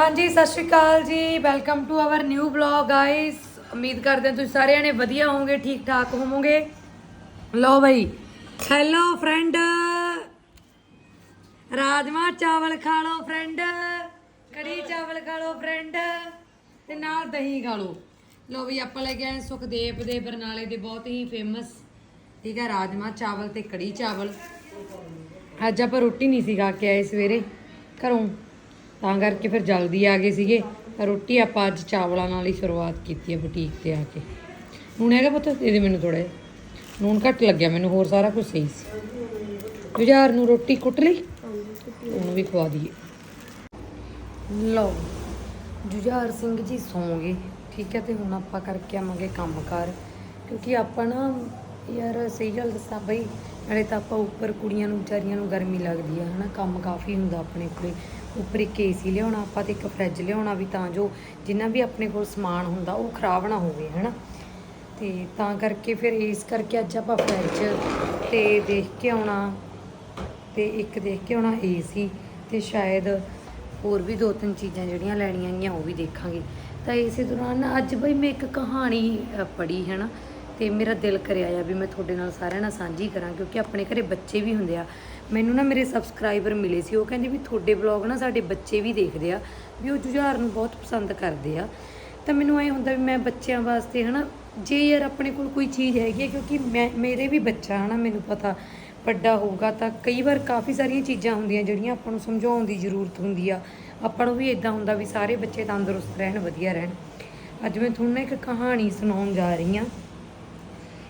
ਹਾਂਜੀ, ਸਤਿ ਸ਼੍ਰੀ ਅਕਾਲ ਜੀ। Welcome to our new blog guys ਉਮੀਦ ਕਰਦੇ ਹਾਂ ਤੁਸੀਂ ਸਾਰਿਆਂ ਨੇ ਵਧੀਆ ਹੋਵੋਗੇ ਠੀਕ ਠਾਕ ਹੋਵੋਗੇ। ਲਓ ਬਈ ਹੈਲੋ ਫਰੈਂਡ ਰਾਜਮਾ ਚਾਵਲ ਖਾ ਲਓ ਫਰੈਂਡ ਕੜੀ ਚਾਵਲ ਖਾ ਲਓ ਫਰੈਂਡ ਤੇ ਨਾਲ ਦਹੀਂ ਖਾ ਲਓ। ਲਓ ਵੀ ਆਪਾਂ ਲੈ ਕੇ ਆਏ ਸੁਖਦੇਵ ਦੇ ਬਰਨਾਲੇ ਦੇ ਬਹੁਤ ਹੀ ਫੇਮਸ ਠੀਕ ਹੈ, ਰਾਜਮਾ ਚਾਵਲ ਤੇ ਕੜੀ ਚਾਵਲ। ਅੱਜ ਆਪਾਂ ਰੋਟੀ ਨਹੀਂ ਸੀ ਖਾ ਕੇ ਆਏ ਸਵੇਰੇ, ਘਰੋਂ। ਤਾਂ ਕਰਕੇ ਫਿਰ ਜਲਦੀ ਆ ਗਏ ਸੀਗੇ। ਰੋਟੀ ਆਪਾਂ ਅੱਜ ਚਾਵਲਾਂ ਨਾਲ ਹੀ ਸ਼ੁਰੂਆਤ ਕੀਤੀ ਹੈ ਬੁਟੀਕ ਤੇ ਆ ਕੇ। ਹੁਣ ਹੈਗਾ ਪਤਾ? ਦੇ ਦੇ ਮੈਨੂੰ ਥੋੜਾ ਜਿਹਾ। ਨੂਣ ਘੱਟ ਲੱਗਿਆ ਮੈਨੂੰ, ਹੋਰ ਸਾਰਾ ਕੁਝ ਸਹੀ ਸੀ। ਜੁਝਾਰ ਨੂੰ ਰੋਟੀ ਕੁੱਟ ਲਈ? ਉਹਨੂੰ ਵੀ ਖਵਾ ਦਈਏ। ਲਓ, ਜੁਝਾਰ ਸਿੰਘ ਜੀ ਸੌਂਗੇ ਠੀਕ ਹੈ, ਤੇ ਹੁਣ ਆਪਾਂ ਕਰਕੇ ਆਵਾਂਗੇ ਕੰਮਕਾਰ। ਕਿਉਂਕਿ ਆਪਾਂ ਨਾ, ਯਾਰ ਸਹੀ ਗੱਲ ਦੱਸਾਂ ਬਈ, ਨਾਲੇ ਤਾਂ ਆਪਾਂ ਉੱਪਰ ਕੁੜੀਆਂ ਨੂੰ, ਵਿਚਾਰੀਆਂ ਨੂੰ ਗਰਮੀ ਲੱਗਦੀ ਆ, ਹਨਾ? ਕੰਮ ਕਾਫੀ ਹੁੰਦਾ ਆਪਣੇ ਕੋਲੇ ਉੱਪਰ ਇੱਕ ਏਸੀ ਲਿਆਉਣਾ, ਆਪਾਂ ਤੇ ਇੱਕ ਫਰਿੱਜ ਲਿਆਉਣਾ ਵੀ ਤਾਂ ਜੋ ਜਿੰਨਾ ਵੀ ਆਪਣੇ ਕੋਲ ਸਮਾਨ ਹੁੰਦਾ ਉਹ ਖਰਾਬ ਨਾ ਹੋਵੇ, ਹਨਾ? ਤੇ ਤਾਂ ਕਰਕੇ ਫਿਰ ਇਸ ਕਰਕੇ ਅੱਜ ਆਪਾਂ ਫਰਿੱਜ ਤੇ ਦੇਖ ਕੇ ਆਉਣਾ, ਤੇ ਇੱਕ ਦੇਖ ਕੇ ਆਉਣਾ ਏਸੀ ਤੇ ਸ਼ਾਇਦ ਹੋਰ ਵੀ ਦੋ ਤਿੰਨ ਚੀਜ਼ਾਂ ਜਿਹੜੀਆਂ ਲੈਣੀਆਂ ਗਈਆਂ ਉਹ ਵੀ ਦੇਖਾਂਗੇ। ਤਾਂ ਇਸੇ ਦੌਰਾਨ ਅੱਜ ਬਈ ਮੈਂ ਇੱਕ ਕਹਾਣੀ ਪੜ੍ਹੀ ਹੈ ਨਾ ਤੇ ਮੇਰਾ ਦਿਲ ਕਰਿਆ ਆ ਵੀ ਮੈਂ ਤੁਹਾਡੇ ਨਾਲ ਸਾਰਿਆਂ ਨਾਲ ਸਾਂਝੀ ਕਰਾਂ, ਕਿਉਂਕਿ ਆਪਣੇ ਘਰੇ ਬੱਚੇ ਵੀ ਹੁੰਦੇ ਆ ਮੈਨੂੰ ਨਾ ਮੇਰੇ ਸਬਸਕ੍ਰਾਈਬਰ ਮਿਲੇ ਸੀ। ਉਹ ਕਹਿੰਦੇ ਵੀ ਤੁਹਾਡੇ ਵਲੌਗ ਨਾ ਸਾਡੇ ਬੱਚੇ ਵੀ ਦੇਖਦੇ ਆ, ਵੀ ਉਹ ਜੁਝਾਰ ਨੂੰ ਬਹੁਤ ਪਸੰਦ ਕਰਦੇ ਆ। ਤਾਂ ਮੈਨੂੰ ਐ ਹੁੰਦਾ ਵੀ ਮੈਂ ਬੱਚਿਆਂ ਵਾਸਤੇ ਹਨਾ, ਜੇ ਯਾਰ ਆਪਣੇ ਕੋਲ ਕੋਈ ਚੀਜ਼ ਹੈਗੀ ਹੈ ਕਿਉਂਕਿ ਮੈਂ, ਮੇਰੇ ਵੀ ਬੱਚਾ ਹਨਾ, ਮੈਨੂੰ ਪਤਾ ਵੱਡਾ ਹੋਊਗਾ, ਤਾਂ ਕਈ ਵਾਰ ਕਾਫੀ ਸਾਰੀਆਂ ਚੀਜ਼ਾਂ ਹੁੰਦੀਆਂ ਜਿਹੜੀਆਂ ਆਪਾਂ ਨੂੰ ਸਮਝਾਉਣ ਦੀ ਜ਼ਰੂਰਤ ਹੁੰਦੀ ਆ। ਆਪਾਂ ਨੂੰ ਵੀ ਇਦਾਂ ਹੁੰਦਾ ਵੀ ਸਾਰੇ ਬੱਚੇ ਤੰਦਰੁਸਤ ਰਹਿਣ, ਵਧੀਆ ਰਹਿਣ। ਅੱਜ ਮੈਂ ਤੁਹਾਨੂੰ ਨਾ ਇੱਕ ਕਹਾਣੀ ਸੁਣਾਉਣ ਜਾ ਰਹੀ ਹਾਂ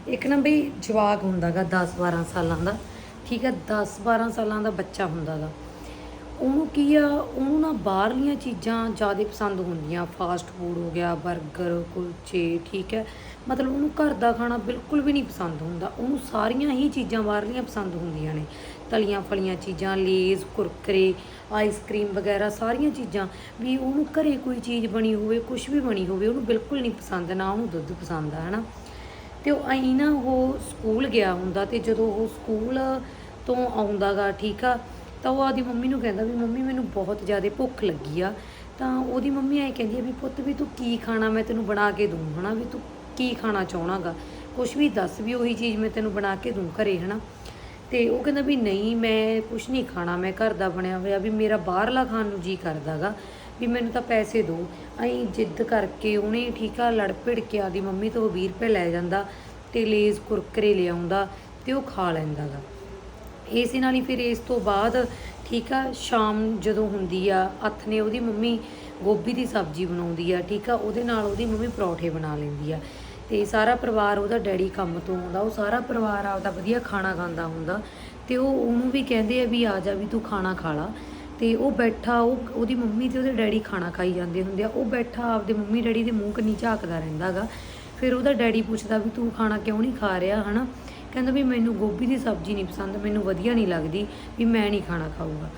ਇੱਕ ਨਾ ਬਈ ਜਵਾਕ ਹੁੰਦਾਗਾ 10 12 ਸਾਲਾਂ ਦਾ। ਠੀਕ ਹੈ 10 12 ਸਾਲਾਂ ਦਾ ਬੱਚਾ ਹੁੰਦਾ ਹੁੰਦਾਗਾ ਉਹਨੂੰ ਕੀ ਆ, ਉਹਨੂੰ ਨਾ ਬਾਹਰਲੀਆਂ ਚੀਜ਼ਾਂ ਜ਼ਿਆਦਾ ਪਸੰਦ ਹੁੰਦੀਆਂ। ਫਾਸਟ ਫੂਡ ਹੋ ਗਿਆ 버ਗਰ ਕੁਲਚੇ, ਠੀਕ ਹੈ। ਮਤਲਬ ਉਹਨੂੰ ਘਰ ਦਾ ਖਾਣਾ ਬਿਲਕੁਲ ਵੀ ਨਹੀਂ ਪਸੰਦ ਹੁੰਦਾ। ਉਹਨੂੰ ਸਾਰੀਆਂ ਹੀ ਚੀਜ਼ਾਂ ਬਾਹਰਲੀਆਂ ਪਸੰਦ ਹੁੰਦੀਆਂ ਨੇ। ਤਲੀਆਂ ਫਲੀਆਂ ਚੀਜ਼ਾਂ, ਲੇਜ਼, ਕੁਰਕਰੇ, ਆਈਸਕ੍ਰੀਮ ਵਗੈਰਾ, ਸਾਰੀਆਂ ਚੀਜ਼ਾਂ। ਵੀ ਉਹਨੂੰ ਘਰੇ ਕੋਈ ਚੀਜ਼ ਬਣੀ ਹੋਵੇ ਕੁਝ ਵੀ ਬਣੀ ਹੋਵੇ, ਉਹਨੂੰ ਬਿਲਕੁਲ ਨਹੀਂ ਪਸੰਦ। ਨਾ ਉਹਨੂੰ ਦੁੱਧ ਪਸੰਦ ਆ, ਹਨਾ। ਤੇ ਉਹ ਆਈ ਨਾ ਉਹ ਸਕੂਲ ਗਿਆ ਹੁੰਦਾ ਤੇ ਜਦੋਂ ਉਹ ਸਕੂਲ ਤੋਂ ਆਉਂਦਾਗਾ, ਠੀਕ ਆ? ਤਾਂ ਉਹ ਆਦੀ ਮੰਮੀ ਨੂੰ ਕਹਿੰਦਾ ਵੀ, ਮੰਮੀ, ਮੈਨੂੰ ਬਹੁਤ ਜ਼ਿਆਦਾ ਭੁੱਖ ਲੱਗੀ ਆ। ਤਾਂ ਉਹਦੀ ਮੰਮੀ ਐ ਕਹਿੰਦੀ ਆ ਵੀ, ਪੁੱਤ, ਵੀ ਤੂੰ ਕੀ ਖਾਣਾ ਮੈਂ ਤੈਨੂੰ ਬਣਾ ਕੇ ਦੂੰ ਹਨਾ? ਵੀ ਤੂੰ ਕੀ ਖਾਣਾ ਚਾਹਣਾਗਾ? ਕੁਝ ਵੀ ਦੱਸ ਵੀ ਉਹੀ ਚੀਜ਼ ਮੈਂ ਤੈਨੂੰ ਬਣਾ ਕੇ ਦੂੰ ਘਰੇ, ਹਨਾ? ਤੇ ਉਹ ਕਹਿੰਦਾ ਵੀ, ਨਹੀਂ, ਮੈਂ ਕੁਝ ਨਹੀਂ ਖਾਣਾ, ਮੈਂ ਘਰ ਦਾ ਬਣਿਆ ਹੋਇਆ, ਵੀ ਮੇਰਾ ਬਾਹਰਲਾ ਖਾਣ ਨੂੰ ਜੀ ਕਰਦਾਗਾ, ਵੀ ਮੈਨੂੰ ਤਾਂ ਪੈਸੇ ਦਿਓ ਐਂ ਜਿੱਦ ਕਰਕੇ ਉਹਨੇ, ਠੀਕ ਆ, ਲੜ ਭਿੜ ਕੇ ਆਦੀ ਮੰਮੀ ਤੋਂ 20 ਰੁਪਏ ਲੈ ਜਾਂਦਾ ਤੇ ਲੇਜ਼ ਕੁਰਕਰੇ ਲਿਆਉਂਦਾ ਤੇ ਉਹ ਖਾ ਲੈਂਦਾਗਾ। ਇਸੇ ਨਾਲ ਹੀ ਫਿਰ ਇਸ ਤੋਂ ਬਾਅਦ ਠੀਕ ਆ, ਸ਼ਾਮ ਜਦੋਂ ਹੁੰਦੀ ਆ ਹੱਥ ਨੇ ਉਹਦੀ ਮੰਮੀ ਗੋਭੀ ਦੀ ਸਬਜ਼ੀ ਬਣਾਉਂਦੀ ਆ, ਠੀਕ ਆ, ਉਹਦੇ ਨਾਲ ਉਹਦੀ ਮੰਮੀ ਪਰੌਠੇ ਬਣਾ ਲੈਂਦੀ ਆ। ਤੇ ਸਾਰਾ ਪਰਿਵਾਰ ਉਹਦਾ ਡੈਡੀ ਕੰਮ ਤੋਂ ਆਉਂਦਾ, ਉਹ ਸਾਰਾ ਪਰਿਵਾਰ ਆਪਦਾ ਵਧੀਆ ਖਾਣਾ ਖਾਂਦਾ ਹੁੰਦਾ ਤੇ ਉਹ ਉਹਨੂੰ ਵੀ ਕਹਿੰਦੇ ਆ ਵੀ ਆ ਜਾ ਵੀ ਤੂੰ ਖਾਣਾ ਖਾ ਲਾ। ਤੇ ਉਹ ਬੈਠਾ, ਉਹ ਉਹਦੀ ਮੰਮੀ ਤੇ ਉਹਦੇ ਡੈਡੀ ਖਾਣਾ ਖਾਈ ਜਾਂਦੇ ਹੁੰਦੇ ਆ, ਉਹ ਬੈਠਾ ਆਪਦੇ ਮੰਮੀ ਡੈਡੀ ਦੇ ਮੂੰਹ ਕੰਨੀ ਝਾਕਦਾ ਰਹਿੰਦਾਗਾ ਫਿਰ ਉਹਦਾ ਡੈਡੀ ਪੁੱਛਦਾ ਵੀ ਤੂੰ ਖਾਣਾ ਕਿਉਂ ਨਹੀਂ ਖਾ ਰਿਹਾ, ਹਨਾ? ਕਹਿੰਦਾ ਵੀ ਮੈਨੂੰ ਗੋਭੀ ਦੀ ਸਬਜ਼ੀ ਨਹੀਂ ਪਸੰਦ, ਮੈਨੂੰ ਵਧੀਆ ਨਹੀਂ ਲੱਗਦੀ ਵੀ ਮੈਂ ਨਹੀਂ ਖਾਣਾ ਖਾਊਗਾ।